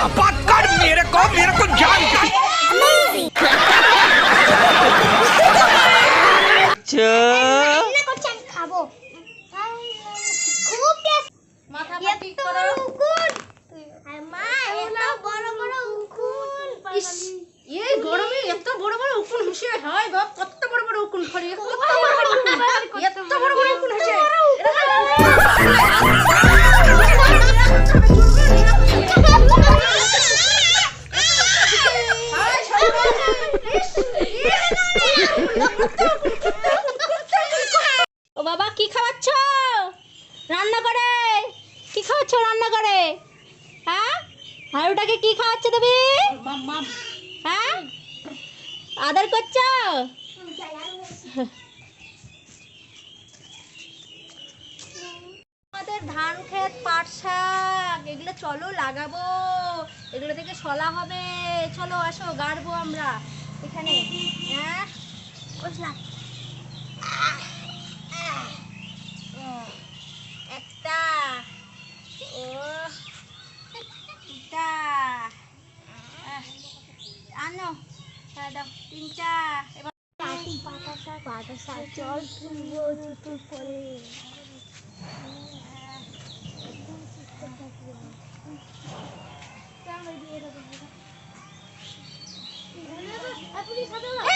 आपातकाल मेरे को मेरे को जानता গরমে এত বড় বড় উকুন হুসে হয় বাপ কত বড় বড় উকুন করে এত বড় বড় উকুন হুসে রান্না করে? কি খাওয়াচ্ছ রান্না করে? হ্যাঁ? হারুটাকে কি খাওয়াচ্ছ তুমি? হ্যাঁ? আদর করছ? আমাদের ধান ক্ষেত পাট শাক এগুলো চলো লাগাবো। এগুলো থেকে শলা হবে। চলো আসো গাড়বো আমরা। এখানে হ্যাঁ? বসলাম। হ্যাঁ দাও তিনটা এবার পাতা শাক পাতা শাক জল চুটুর করে এই রে,